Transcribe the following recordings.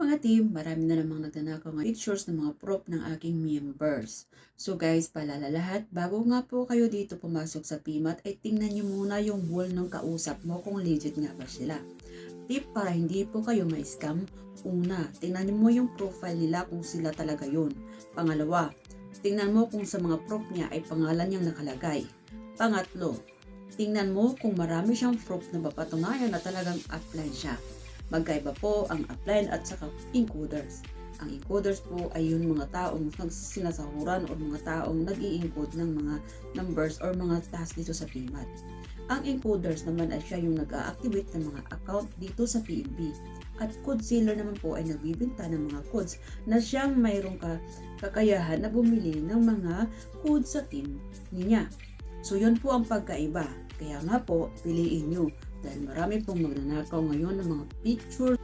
Mga team, marami na namang nagnanakaw ng pictures ng mga prop ng aking members. So guys, paalala lahat, bago nga po kayo dito pumasok sa PMAT, ay tingnan nyo muna yung wall ng kausap mo kung legit nga ba sila. Tip para hindi po kayo ma-scam, una, tingnan mo yung profile nila kung sila talaga yun. Pangalawa, tingnan mo kung sa mga prop niya ay pangalan niyang nakalagay. Pangatlo, tingnan mo kung marami siyang proof na mapatunayan na talagang upline siya. Magkaiba po ang upline at saka encoders. Ang encoders po ay yung mga taong nagsinasahuran o mga taong nag encode ng mga numbers or mga task dito sa PMAT. Ang encoders naman ay siya yung nag-a-activate ng mga account dito sa PNB. At code sealer naman po ay nagbibenta ng mga codes na siyang mayroong ka kakayahan na bumili ng mga code sa team niya. So yun po ang pagkaiba. Kaya nga po, piliin nyo dahil marami pong magnanakaw ngayon ng mga picture.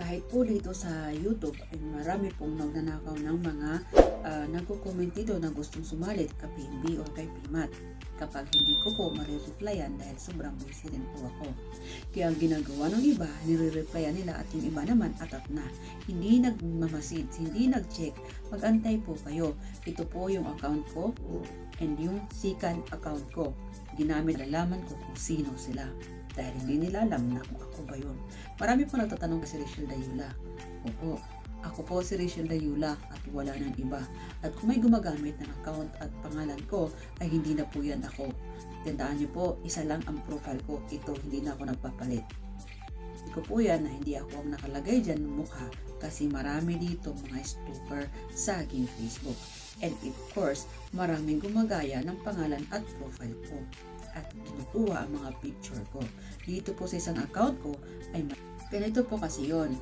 Kahit po dito sa YouTube ay marami pong magnanakaw ng mga uh, nagko-comment dito na gustong sumalit kay PNB o kay PMAT. Kapag hindi ko po marireplyan dahil sobrang busy din po ako. Kaya ang ginagawa ng iba, nire-replyan nila at yung iba naman atat na. Hindi nagmamasid, hindi nag-check. Magantay po kayo. Ito po yung account ko and yung second account ko. Ginamit lalaman ko kung sino sila. Dahil hindi nila alam na kung ako ba yun. Marami po nagtatanong si Rachel Dayula. Opo, ako po si Rachel Dayula at wala ng iba. At kung may gumagamit ng account at pangalan ko, ay hindi na po yan ako. Tandaan niyo po, isa lang ang profile ko. Ito, hindi na ako nagpapalit. Hindi ko po yan na hindi ako ang nakalagay dyan ng mukha kasi marami dito mga stalker sa aking Facebook. And of course, maraming gumagaya ng pangalan at profile ko at kinukuha ang mga picture ko. Dito po sa isang account ko ay ganito po kasi yon.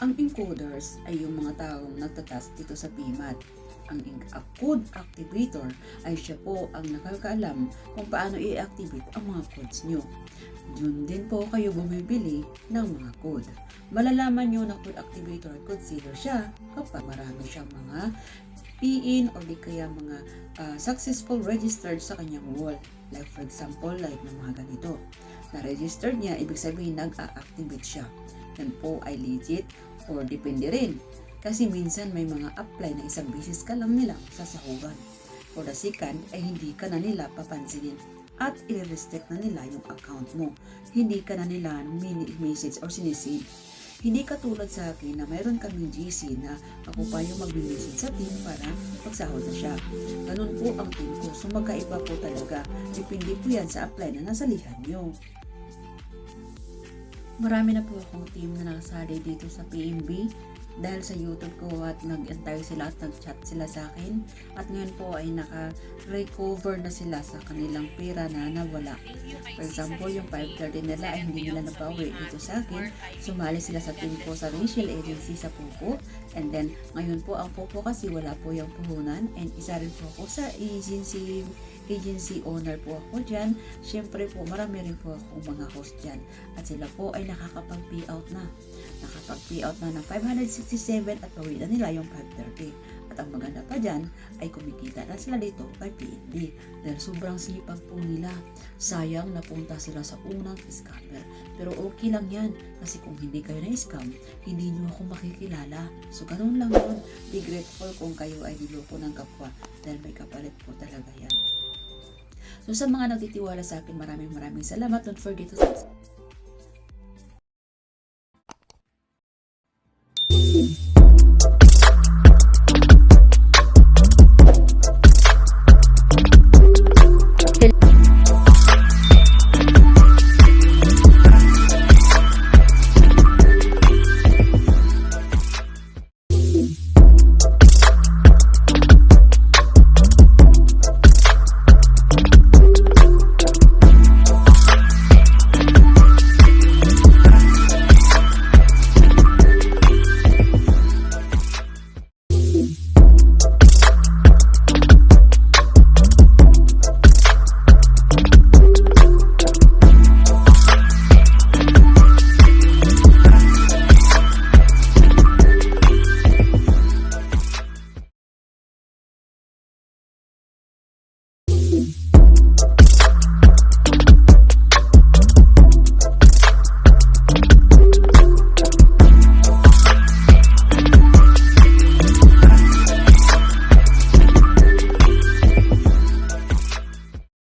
Ang encoders ay yung mga taong nagtatask dito sa PMAT. Ang code activator ay siya po ang nakakaalam kung paano i-activate ang mga codes nyo. Doon din po kayo bumibili ng mga code. Malalaman nyo na code activator at code sealer siya kapag marami siyang mga PIN or di kaya mga uh, successful registered sa kanyang wall. Like for example, like ng mga ganito. Na-registered niya, ibig sabihin nag-a-activate siya. Yan po ay legit or depende rin. Kasi minsan may mga apply na isang bisis ka lang nilang sasahugan. For the second ay hindi ka na nila papansinin at i-restrict na nila yung account mo. Hindi ka na nila mini-message or sinisave. Hindi katulad sa akin na mayroon kaming GC na ako pa yung mag-message sa team para magsahod na siya. Ganun po ang team ko. So magkaiba po talaga. Depende po yan sa apply na nasa lihan nyo. Marami na po akong team na nakasali dito sa PMB dahil sa YouTube ko at nag-entire sila at nag-chat sila sa akin at ngayon po ay naka-recover na sila sa kanilang pera na nawala. For example, yung 530 nila ay hindi nila nabawi dito sa akin. Sumali sila sa team ko sa Rachel Agency sa Pupo and then ngayon po ang Pupo kasi wala po yung puhunan and isa rin po ako sa agency agency owner po ako dyan. Siyempre po, marami rin po akong mga host dyan. At sila po ay nakakapag-payout na. Nakapag-payout na ng 567 at pawi na nila yung 530. At ang maganda pa dyan ay kumikita na sila dito kay PNB. Dahil sobrang sipag po nila. Sayang napunta sila sa unang scammer. Pero okay lang yan. Kasi kung hindi kayo na-scam, hindi nyo ako makikilala. So ganun lang yun. Be grateful kung kayo ay niloko ng kapwa. Dahil may kapalit po talaga yan. So sa mga nagtitiwala sa akin, maraming maraming salamat. Don't forget to subscribe.